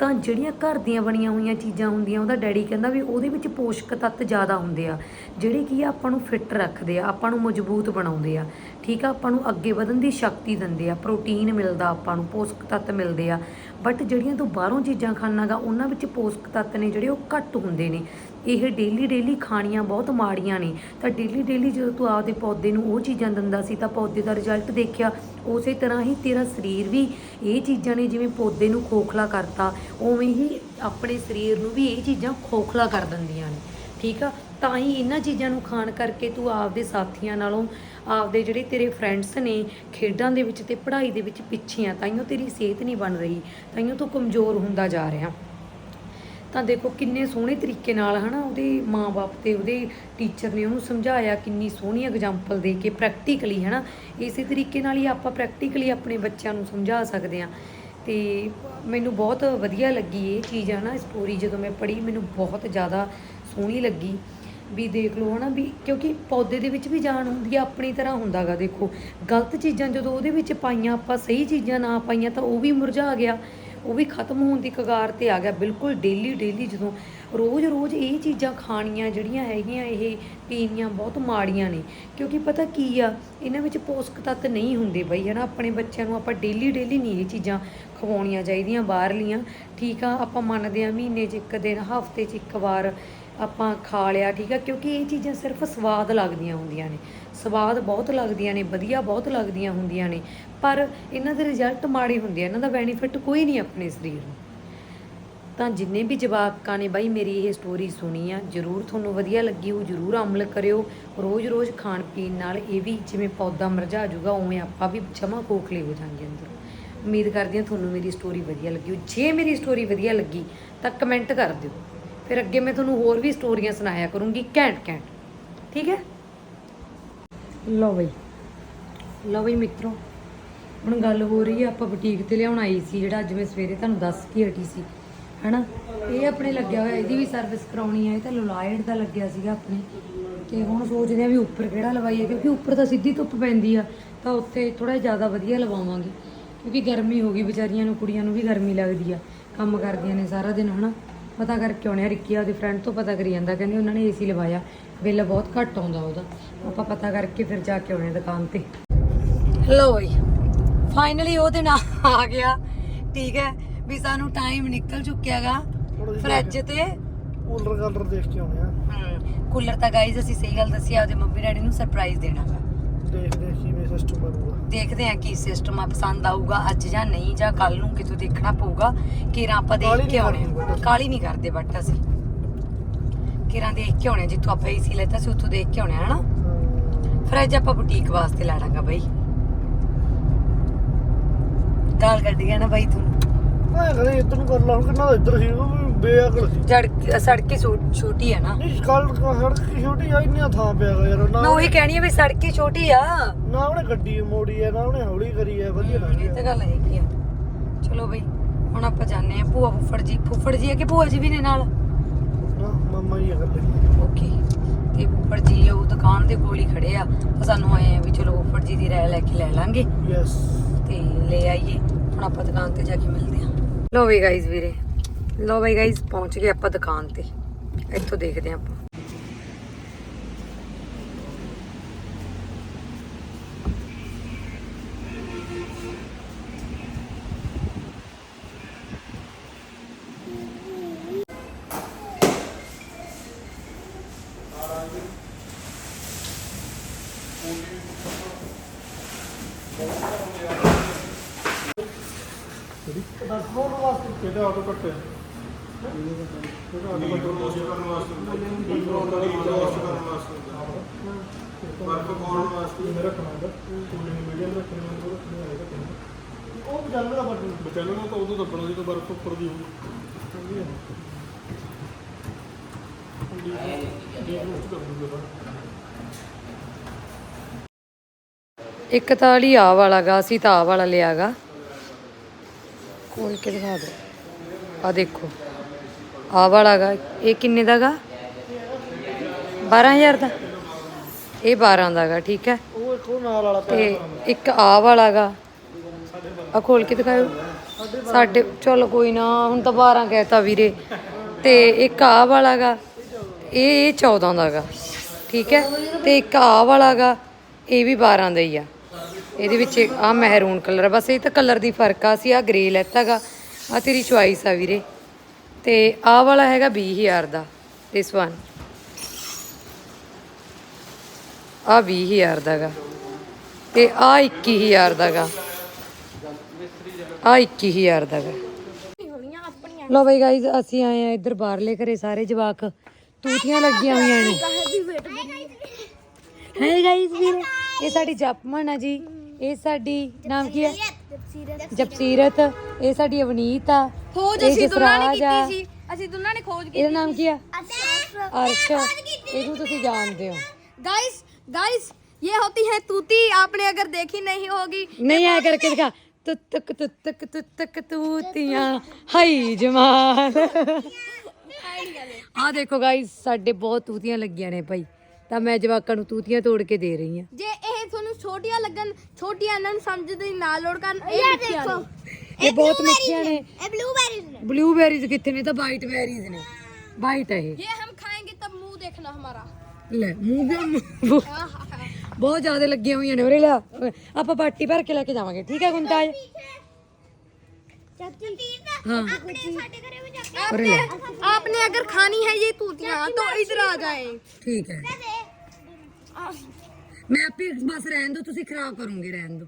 ਤਾਂ ਜਿਹੜੀਆਂ ਘਰ ਦੀਆਂ ਬਣੀਆਂ ਹੋਈਆਂ ਚੀਜ਼ਾਂ ਹੁੰਦੀਆਂ, ਉਹਦਾ ਡੈਡੀ ਕਹਿੰਦਾ ਵੀ ਉਹਦੇ ਵਿੱਚ ਪੋਸ਼ਕ ਤੱਤ ਜ਼ਿਆਦਾ ਹੁੰਦੇ ਆ, ਜਿਹੜੇ ਕੀ ਆ ਆਪਾਂ ਨੂੰ ਫਿੱਟ ਰੱਖਦੇ ਆ, ਆਪਾਂ ਨੂੰ ਮਜ਼ਬੂਤ ਬਣਾਉਂਦੇ ਆ, ਠੀਕ ਆ, ਆਪਾਂ ਨੂੰ ਅੱਗੇ ਵਧਣ ਦੀ ਸ਼ਕਤੀ ਦਿੰਦੇ ਆ, ਪ੍ਰੋਟੀਨ ਮਿਲਦਾ ਆਪਾਂ ਨੂੰ, ਪੋਸ਼ਕ ਤੱਤ ਮਿਲਦੇ ਆ ਬਟ ਜਿਹੜੀਆਂ ਤੂੰ ਬਾਹਰੋਂ ਚੀਜ਼ਾਂ ਖਾਣਾਗਾ ਉਹਨਾਂ ਵਿੱਚ ਪੋਸ਼ਕ ਤੱਤ ਨੇ ਜਿਹੜੇ ਉਹ ਘੱਟ ਹੁੰਦੇ ਨੇ ਇਹ ਡੇਲੀ ਡੇਲੀ ਖਾਣੀਆਂ ਬਹੁਤ ਮਾੜੀਆਂ ਨੇ। ਤਾਂ ਡੇਲੀ ਡੇਲੀ ਜਦੋਂ ਤੂੰ ਆਪਦੇ ਪੌਦੇ ਨੂੰ ਉਹ ਚੀਜ਼ਾਂ ਦਿੰਦਾ ਸੀ, ਤਾਂ ਪੌਦੇ ਦਾ ਰਿਜ਼ਲਟ ਦੇਖਿਆ, ਉਸੇ ਤਰ੍ਹਾਂ ਹੀ ਤੇਰਾ ਸਰੀਰ ਵੀ ਇਹ ਚੀਜ਼ਾਂ ਨੇ ਜਿਵੇਂ ਪੌਦੇ ਨੂੰ ਖੋਖਲਾ ਕਰਤਾ, ਉਵੇਂ ਹੀ ਆਪਣੇ ਸਰੀਰ ਨੂੰ ਵੀ ਇਹ ਚੀਜ਼ਾਂ ਖੋਖਲਾ ਕਰ ਦਿੰਦੀਆਂ ਨੇ। ਠੀਕ ਆ? ਤਾਂ ਹੀ ਇਹਨਾਂ ਚੀਜ਼ਾਂ ਨੂੰ ਖਾਣ ਕਰਕੇ ਤੂੰ ਆਪਦੇ ਸਾਥੀਆਂ ਨਾਲੋਂ, ਆਪਦੇ ਜਿਹੜੇ ਤੇਰੇ ਫਰੈਂਡਸ ਨੇ, ਖੇਡਾਂ ਦੇ ਵਿੱਚ ਤੇ ਪੜ੍ਹਾਈ ਦੇ ਵਿੱਚ ਪਿੱਛੇ ਆ ਤਾਈਓ ਤੇਰੀ ਸਿਹਤ ਨਹੀਂ ਬਣ ਰਹੀ ਤਾਈਓ ਤੂੰ ਕਮਜ਼ੋਰ ਹੁੰਦਾ ਜਾ ਰਿਹਾ। ਤਾਂ ਦੇਖੋ ਕਿੰਨੇ ਸੋਹਣੇ ਤਰੀਕੇ ਨਾਲ ਹਨਾ ਉਹਦੇ ਮਾਪੇ ਤੇ ਉਹਦੇ ਟੀਚਰ ਨੇ ਉਹਨੂੰ ਸਮਝਾਇਆ ਕਿੰਨੀ ਸੋਹਣੀ ਐਗਜ਼ਾਮਪਲ ਦੇ ਕੇ ਪ੍ਰੈਕਟੀਕਲੀ ਹਨਾ, ਇਸੇ ਤਰੀਕੇ ਨਾਲ ਹੀ ਆਪਾਂ ਪ੍ਰੈਕਟੀਕਲੀ ਆਪਣੇ ਬੱਚਿਆਂ ਨੂੰ ਸਮਝਾ ਸਕਦੇ ਹਾਂ। ਤੇ ਮੈਨੂੰ ਬਹੁਤ ਵਧੀਆ ਲੱਗੀ ਇਹ ਚੀਜ਼ ਹਨਾ ਸਟੋਰੀ ਜਦੋਂ ਮੈਂ ਪੜ੍ਹੀ, ਮੈਨੂੰ ਬਹੁਤ ਜ਼ਿਆਦਾ ਸੋਹਣੀ ਲੱਗੀ। ਵੀ ਦੇਖ ਲਓ ਹਨਾ, ਵੀ ਕਿਉਂਕਿ ਪੌਦੇ ਦੇ ਵਿੱਚ ਵੀ ਜਾਨ ਹੁੰਦੀ ਆ, ਆਪਣੀ ਤਰ੍ਹਾਂ ਹੁੰਦਾਗਾ ਦੇਖੋ। ਗਲਤ ਚੀਜ਼ਾਂ ਜਦੋਂ ਉਹਦੇ ਵਿੱਚ ਪਾਈਆਂ, ਆਪਾਂ ਸਹੀ ਚੀਜ਼ਾਂ ਨਾ ਪਾਈਆਂ ਤਾਂ ਉਹ ਵੀ ਮੁਰਝਾ ਗਿਆ। ਉਹ ਵੀ ਖਤਮ ਹੋਣ ਦੀ ਕਗਾਰ ਤੇ ਆ ਗਿਆ ਬਿਲਕੁਲ ਡੇਲੀ ਡੇਲੀ ਜਦੋਂ ਰੋਜ਼-ਰੋਜ਼ ਇਹ ਚੀਜ਼ਾਂ ਖਾਣੀਆਂ ਜਿਹੜੀਆਂ ਹੈਗੀਆਂ, ਇਹ ਪੀਣੀਆਂ ਬਹੁਤ ਮਾੜੀਆਂ ਨੇ। ਕਿਉਂਕਿ ਪਤਾ ਕੀ ਆ, ਇਹਨਾਂ ਵਿੱਚ ਪੋਸ਼ਕ ਤੱਤ ਨਹੀਂ ਹੁੰਦੇ ਬਈ, ਹਨਾ? ਆਪਣੇ ਬੱਚਿਆਂ ਨੂੰ ਆਪਾਂ ਡੇਲੀ ਡੇਲੀ ਨਹੀਂ ਇਹ ਚੀਜ਼ਾਂ ਖਵਾਉਣੀਆਂ ਚਾਹੀਦੀਆਂ, ਬਾਹਰਲੀਆਂ। ਠੀਕ ਆ, ਆਪਾਂ ਮੰਨਦੇ ਆ ਮਹੀਨੇ 'ਚ ਇੱਕ ਦਿਨ, ਹਫ਼ਤੇ 'ਚ ਇੱਕ ਵਾਰ। ਆਪਾਂ ਖਾ ਲਿਆ, ਠੀਕ ਆ? ਕਿਉਂਕਿ ਇਹ ਚੀਜ਼ਾਂ ਸਿਰਫ ਸਵਾਦ ਲੱਗਦੀਆਂ ਹੁੰਦੀਆਂ ਨੇ। ਸਵਾਦ ਬਹੁਤ ਲੱਗਦੀਆਂ ਨੇ, ਵਧੀਆ ਬਹੁਤ ਲੱਗਦੀਆਂ ਹੁੰਦੀਆਂ ਨੇ। ਪਰ ਇਹਨਾਂ ਦੇ ਰਿਜ਼ਲਟ ਮਾੜੇ ਹੁੰਦੇ ਆ, ਇਹਨਾਂ ਦਾ ਬੈਨੀਫਿਟ ਕੋਈ ਨਹੀਂ ਆਪਣੇ ਸਰੀਰ ਨੂੰ। ਤਾਂ ਜਿੰਨੇ ਵੀ ਜਵਾਕਾਂ ਨੇ ਬਾਈ, ਮੇਰੀ ਇਹ ਸਟੋਰੀ ਸੁਣੀ ਆ, ਜਰੂਰ ਤੁਹਾਨੂੰ ਵਧੀਆ ਲੱਗੀ ਉਹ ਜਰੂਰ ਅਮਲ ਕਰਿਓ। ਰੋਜ਼-ਰੋਜ਼ ਖਾਣ ਪੀਣ ਨਾਲ ਇਹ ਵੀ ਜਿਵੇਂ ਪੌਦਾ ਮਰਝਾ ਜਾਊਗਾ, ਉਵੇਂ ਆਪਾਂ ਵੀ ਜਮਾ ਖੋਖਲੇ ਹੋ ਜਾਾਂਗੇ ਅੰਦਰ। ਉਮੀਦ ਕਰਦੀ ਹਾਂ ਤੁਹਾਨੂੰ ਮੇਰੀ ਸਟੋਰੀ ਵਧੀਆ ਲੱਗੀ ਹੋ। ਜੇ ਮੇਰੀ ਸਟੋਰੀ ਵਧੀਆ ਲੱਗੀ ਤਾਂ ਕਮੈਂਟ ਕਰ ਦਿਓ। ਫਿਰ ਅੱਗੇ ਮੈਂ ਤੁਹਾਨੂੰ ਹੋਰ ਵੀ ਸਟੋਰੀਆਂ ਸੁਣਾਇਆ ਕਰੂੰਗੀ ਘੈਂਟ ਘੈਂਟ। ਠੀਕ ਹੈ? ਲਓ ਬਈ। ਲਓ ਬਈ ਮਿੱਤਰੋ ਹੁਣ ਗੱਲ ਹੋ ਰਹੀ ਹੈ ਆਪਾਂ ਬੁਟੀਕ ਤੇ ਲਿਆਉਣ ਆਈ ਸੀ ਜਿਹੜਾ ਅੱਜ ਮੈਂ ਸਵੇਰੇ ਤੁਹਾਨੂੰ ਦੱਸ ਕੇ ਹਟੀ ਸੀ। ਹਨਾ? ਇਹ ਆਪਣੇ ਲੱਗਿਆ ਹੋਇਆ ਇਹਦੀ ਵੀ ਸਰਵਿਸ ਕਰਾਉਣੀ ਹੈ ਇਹ ਤਾਂ ਲੋਲਾਇਡ ਦਾ ਲੱਗਿਆ ਸੀਗਾ ਆਪਣੇ। ਤੇ ਹੁਣ ਸੋਚਦੇ ਆ ਵੀ ਉੱਪਰ ਕਿਹੜਾ ਲਵਾਈਏ ਕਿਉਂਕਿ ਉੱਪਰ ਤਾਂ ਸਿੱਧੀ ਧੁੱਪ ਪੈਂਦੀ ਆ ਤਾਂ ਉੱਥੇ ਥੋੜਾ ਜ਼ਿਆਦਾ ਵਧੀਆ ਲਵਾਵਾਂਗੇ। ਕਿਉਂਕਿ ਗਰਮੀ ਹੋ ਗਈ ਵਿਚਾਰੀਆਂ ਨੂੰ ਕੁੜੀਆਂ ਨੂੰ ਵੀ ਗਰਮੀ ਲੱਗਦੀ ਆ ਕੰਮ ਕਰਦੀਆਂ ਨੇ ਸਾਰਾ ਦਿਨ ਹਨਾ? ਪਤਾ ਕਰਕੇ ਆਉਣੇ ਆ ਰਿੱਕੀ ਉਹਦੇ ਫਰੈਂਡ ਤੋਂ ਪਤਾ ਕਰੀ ਜਾਂਦਾ ਕਹਿੰਦੇ ਉਹਨਾਂ ਨੇ ਏਸੀ ਲਵਾਇਆ ਬਿੱਲ ਬਹੁਤ ਘੱਟ ਆਉਂਦਾ ਉਹਦਾ। ਆਪਾਂ ਪਤਾ ਕਰਕੇ ਫਿਰ ਜਾ ਕੇ ਆਉਣੇ ਆ ਦੁਕਾਨ ਤੇ। ਲੋ ਬਈ ਫਾਈਨਲੀ ਉਹ ਦਿਨ ਆ ਗਿਆ। ਠੀਕ ਹੈ ਵੀ ਸਾਨੂੰ ਟਾਈਮ ਨਿਕਲ ਚੁੱਕਿਆਗਾ ਫ੍ਰਿਜ ਤੇ। ਕੂਲਰ ਕਾਲਰ ਦੇਖ ਕੇ ਆਉਣੇ ਆ। ਕੂਲਰ ਤਾਂ ਗਾਈਜ਼ ਅਸੀਂ ਸਹੀ ਗੱਲ ਦੱਸੀ ਆਪਦੇ ਮੰਮੀ ਡੈਡੀ ਨੂੰ ਸਰਪ੍ਰਾਈਜ਼ ਦੇਣਾ ਦੇਖ ਦੇਖ ਕਿਵੇਂ ਸਿਸਟਮ ਬਣੂਗਾ ਦੇਖਦੇ ਆ ਕੀ ਸਿਸਟਮ ਆ ਪਸੰਦ ਆਊਗਾ ਅੱਜ ਜਾਂ ਨਹੀਂ ਜਾਂ ਕੱਲ ਨੂੰ ਕਿਤੋਂ ਦੇਖਣਾ ਪਊਗਾ। ਕਿਰਾਂ ਆਪਾਂ ਦੇਖ ਕੇ ਆਉਣੇ ਕਾਲੀ ਨਹੀਂ ਕਰਦੇ ਬਟ ਅਸੀਂ। ਕਿਰਾਂ ਦੇਖ ਕੇ ਆਉਣੇ ਜਿੱਥੋਂ ਆਪਾਂ ਏਸੀ ਲੈਤਾ ਸੀ ਉੱਥੋਂ ਦੇਖ ਕੇ ਆਉਣੇ ਹਨਾ? ਫ੍ਰਿਜ ਆਪਾਂ ਬੁਟੀਕ ਵਾਸਤੇ ਲੈਣਾਗਾ ਬਈ। ਦਾਲ ਕੱਢ ਗਿਆ ਨਾ ਬਾਈ ਤੂੰ? ਮੈਂ ਕਹਿੰਦਾ ਇੱਧਰ ਨੂੰ ਕਰ ਲਾ ਹੁਣ ਕਿੰਨਾ ਇੱਧਰ ਸੀ ਉਹ ਬੇਅਕਲ ਸੀ। ਜੜ ਸੜਕੀ ਛੋਟੀ ਆ ਨਾ। ਨਹੀਂ ਕੱਲ ਸੜਕ ਕੀ ਛੋਟੀ ਆ ਇੰਨੀਆਂ ਥਾਂ ਪਿਆ ਗਾ ਯਾਰ ਨਾ। ਮੈਂ ਉਹੀ ਕਹਿਣੀ ਆ ਵੀ ਸੜਕੀ ਛੋਟੀ ਆ। ਨਾ ਉਹਨੇ ਗੱਡੀ ਮੋੜੀ ਹੈ ਨਾ ਉਹਨੇ ਹੌਲੀ ਕਰੀ ਹੈ ਵਧੀਆ ਲੱਗ ਇਹ ਤਾਂ ਰਿਹਾ ਗੱਲ ਹੈਗੀ ਆ। ਚਲੋ ਬਈ ਹੁਣ ਆਪਾਂ ਜਾਣੇ ਆ ਭੂਆ ਫੁੱਫੜ ਜੀ। ਫੁੱਫੜ ਜੀ ਆ ਕਿ ਭੂਆ ਜੀ ਵੀ ਨੇ ਨਾਲ? ਨਾ ਮਾਮਾ ਹੀ ਆ ਗੱਲੇ ਓਕੇ। ਤੇ ਫੁੱਫੜ ਜੀ ਉਹ ਦੁਕਾਨ ਦੇ ਕੋਲ ਹੀ ਖੜੇ ਆ। ਤਾਂ ਸਾਨੂੰ ਆਏ ਆ ਵੀ ਚਲੋ ਫੁੱਫੜ ਜੀ ਦੀ ਰਾਏ ਲੈ ਕੇ ਲੈ ਲਾਂਗੇ। ਯੈਸ ਤੇ ਲੈ ਆਈਏ। ਹੁਣ ਆਪਾਂ ਦੁਕਾਨ ਤੇ ਜਾ ਕੇ ਮਿਲਦੇ ਹਾਂ ਲੋ ਵੀ ਗਾਇਜ਼ ਵੀਰੇ ਲੋ ਬਈ ਗਾਇਸ ਪਹੁੰਚ ਗਏ ਆਪਾਂ ਦੁਕਾਨ ਤੇ। ਇੱਥੋਂ ਦੇਖਦੇ ਆਪਾਂ। ਕਿਹਦੇ ਆਟੋ ਕੱਟੇ? ਉਹ ਰੱਖਣਾ ਹੈਗਾ ਉਹ ਬਚਾਉਣ ਦਾ ਤਾਂ ਉਦੋਂ ਦੱਬਣਾ ਜਦੋਂ ਬਰਫ ਉੱਪਰ ਦੀ ਹੋਊਗੀ ਇੱਕ ਤਾਂ ਲਈ ਆ ਵਾਲਾ ਗਾ, ਅਸੀਂ ਤਾਂ ਆ ਵਾਲਾ ਲਿਆਗਾ ਖੋਲ ਕੇ ਦਿਖਾ ਦੋ ਆ ਦੇਖੋ। ਆ ਵਾਲਾ ਗਾ ਇਹ ਕਿੰਨੇ ਦਾ ਗਾ? 12000 ਦਾ? ਇਹ 12 ਦਾ ਗਾ ਠੀਕ ਹੈ। ਉਹ ਇੱਕ ਉਹ ਨਾਲ ਵਾਲਾ ਤੇ ਇੱਕ ਆ ਵਾਲਾ ਗਾ। ਆ ਖੋਲ ਕੇ ਦਿਖਾਓ ਸਾਡੇ ਚਲੋ ਕੋਈ ਨਾ ਹੁਣ ਤਾਂ 12 ਕਹਿਤਾ ਵੀਰੇ। ਤੇ ਇੱਕ ਆ ਵਾਲਾ ਗਾ ਇਹ ਇਹ 14 ਦਾ ਗਾ ਠੀਕ ਹੈ। ਤੇ ਇੱਕ ਆ ਵਾਲਾ ਗਾ ਇਹ ਵੀ 12 ਦਾ ਹੀ ਆ। ਇਹਦੇ ਵਿੱਚ ਆ ਮਹਿਰੂਨ ਕਲਰ ਬਸ ਇਹ ਤਾਂ ਕਲਰ ਦੀ ਫ਼ਰਕ ਆ ਸੀ ਆ ਗ੍ਰੇ ਲੈਤਾ ਗਾ। ਆ ਤੇਰੀ ਚੁਆਇਸ ਆ ਵੀਰੇ। ਤੇ ਆ ਵਾਲਾ ਹੈਗਾ 20000 ਦਾ ਦਿਸ ਵਨ ਆ 20000 ਦਾ ਗਾ ਤੇ ਆ 21000 ਦਾ ਗਾ ਆ 21000 ਦਾ ਗਾ ਲੋ ਬਈ ਗਾਈਜ਼ ਅਸੀਂ ਆਏ ਆ ਇੱਧਰ ਬਾਹਰਲੇ ਘਰੇ ਸਾਰੇ ਜਵਾਕ। ਤੂਤੀਆਂ ਲੱਗੀਆਂ ਹੋਈਆਂ ਨੇ। ਹੈ ਗਾਈਜ਼ ਵੀਰੇ ਇਹ ਸਾਡੀ ਜਪਮਨ ਆ ਜੀ। ਇਹ ਸਾਡੀ ਨਾਮ ਕੀ ਹੈ? ਜਪਸੀਰਤ। ਇਹ ਸਾਡੀ ਅਵਨੀਤ ਆ। ਖੋਜ ਇਹ ਅਸੀਂ ਦੋਨਾਂ ਨੇ ਜਸਰਾਜ ਆ। ਕੀਤੀ ਸੀ ਅਸੀਂ ਦੋਨਾਂ ਨੇ ਖੋਜ ਇਹਦਾ ਨਾਮ ਕੀ ਆ ਕੀਤੀ ਅਰਸ਼ ਇਹਨੂੰ ਤੁਸੀਂ ਜਾਣਦੇ ਹੋ गाइस गाइस ये होती है तूती आपने अगर देखी नहीं होगी ਨਹੀਂ ਆ ਕਰਕੇ ਦਿਖਾ ਤੁੱਤਕ ਤੁੱਤਕ ਤੁੱਤਕ ਤੂਤੀਆਂ ਹਾਈ ਜਮਾਲ ਆ ਦੇਖੋ ਗਾਇਸ ਸਾਡੇ ਬਹੁਤ ਤੂਤੀਆਂ ਲੱਗੀਆਂ ਨੇ ਭਾਈ ਤਾਂ ਮੈਂ ਜਵਾਕਾਂ ਨੂੰ ਤੂਤੀਆਂ ਤੋੜ ਕੇ ਦੇ ਰਹੀ ਹਾਂ ਜੇ ਇਹ ਤੁਹਾਨੂੰ ਛੋਟੀਆਂ ਲੱਗਣ ਛੋਟੀਆਂ ਇਹਨਾਂ ਨੂੰ ਸਮਝਦੇ ਹੀ ਨਾ ਲੋੜ ਕਰਨ ਇਹ ਮਿੱਠੀਆਂ ਨੇ ये बहुत मीठे हैं ब्लू बेरीज कितने तो वाइट बेरीज ने। वाइट है हाँ, हाँ, हाँ। बहुत ज़्यादा लगी हुई है आप पट्टी भर के लेके जावे ठीक है गुंताज हाँ। आपने, आपने अगर खानी है ये तो इधर आ जाए। ठीक है। मैं आप खराब करूँगी रहने दो।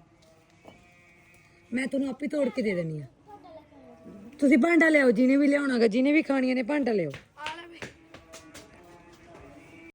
ਮੈਂ ਤੁਹਾਨੂੰ ਆਪੇ ਤੋੜ ਕੇ ਦੇ ਦੇਣੀ ਆ ਤੁਸੀਂ ਭਾਂਡਾ ਲਿਆਓ, ਜਿਹਨੇ ਵੀ ਲਿਆਉਣਾਗਾ ਜਿਹਨੇ ਵੀ ਖਾਣੀਆਂ ਨੇ ਭਾਂਡਾ ਲਿਆਓ।